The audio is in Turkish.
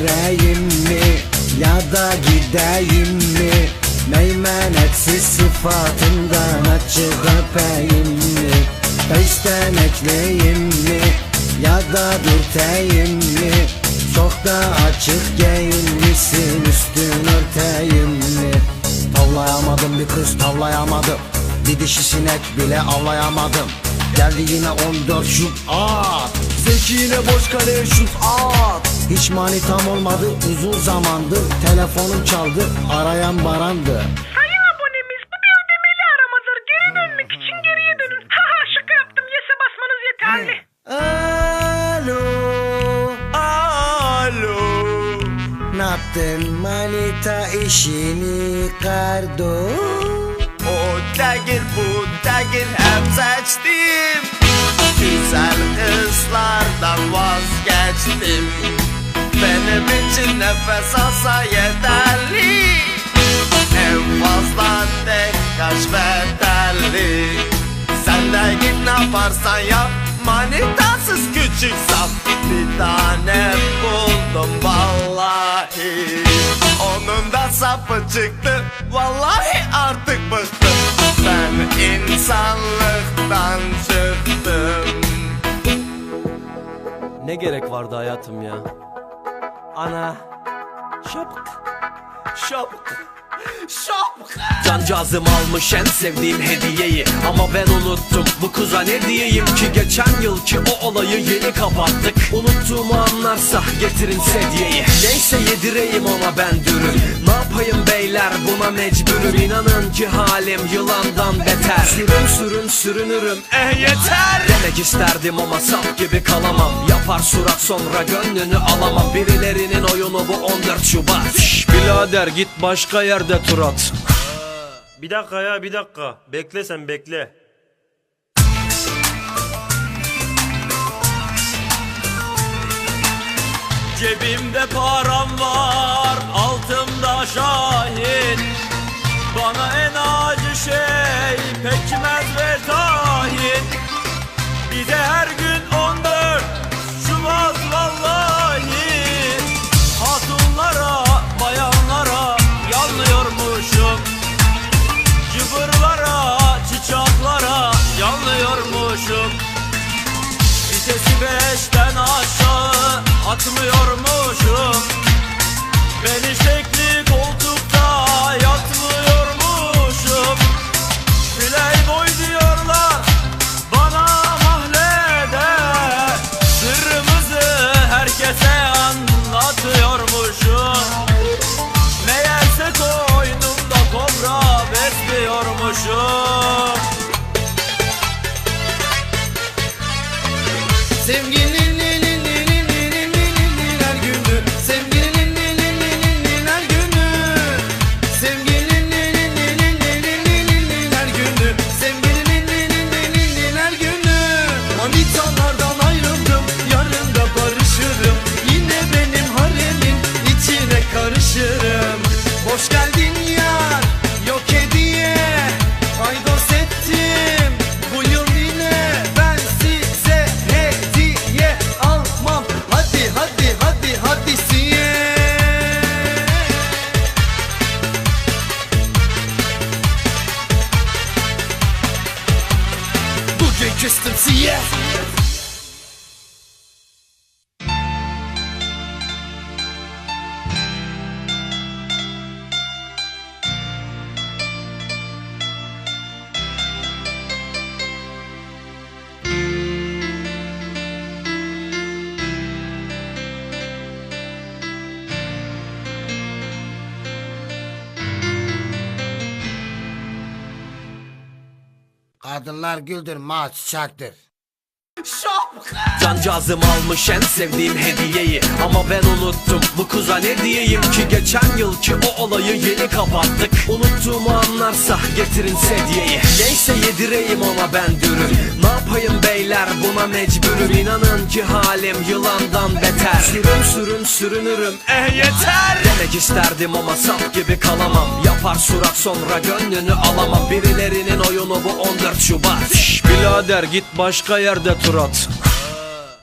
vereyim mi? Ya da gideyim mi? Meymenetsiz sıfatından açık öpeyim mi? Peşten ekleyeyim mi? Ya da dürteyim mi? Çok da açık giyinmişsin üstün örteyim mi? Tavlayamadım bir kız tavlayamadım Bir dişi sinek bile avlayamadım Geldi yine 14 şut at Zeki yine boş kaleye şut at Hiç manitam olmadı uzun zamandır Telefonum çaldı arayan barandı Sayın abonemiz bu bir ödemeli aramadır. Geri dönmek için geriye dönün. Haha şaka yaptım. Yes'e basmanız yeterli. Alo Alo Ne yaptın manita işini kardo değil bu değil hep seçtim. Güzel kızlardan vazgeçtim. Benim için nefes alsa yeterli. En fazla tek kaç bedelli Sen de git ne yaparsan yap. Manitasız küçük saf. Bir tane buldum vallahi. Onun da sapı çıktı. Vallahi artık bıktım Ben insanlıktan çıktım Ne gerek vardı hayatım ya? Ana. Şapk. Şapk Şapk Cancağızım almış en sevdiğim hediyeyi Ama ben unuttum bu kıza ne diyeyim ki Geçen yılki o olayı yeni kapattık Unuttuğumu anlarsa getirin sedyeyi Neyse yedireyim ona ben dürüm buna mecburum İnanın ki halim yılandan beter. Sürün sürün sürünürüm eh yeter. Demek isterdim ama sap gibi kalamam. Yapar surat sonra gönlünü alamam. Birilerinin oyunu bu 14 Şubat. Şş, Birader git başka yerde tur at. Bir dakika ya bir dakika. Bekle sen bekle. Cebimde param var, Bana en acı consistency, yeah. Kadınlar güldür ma çiçektir Şapk Cancağızım almış en sevdiğim hediyeyi. Ama ben unuttum bu kıza ne diyeyim ki? Geçen yılki o olayı yeni kapattık. Unuttuğumu anlarsa getirin sedyeyi. Neyse yedireyim ona ben dürüm yapayım beyler? Buna mecburum. İnanın ki halim yılandan beter. Sürün sürün sürünürüm. Eh yeter! Demek isterdim ama sap gibi kalamam. Yapar surat sonra gönlünü alamam. Birilerinin oyunu bu 14 Şubat. Şş, Birader git başka yerde tur at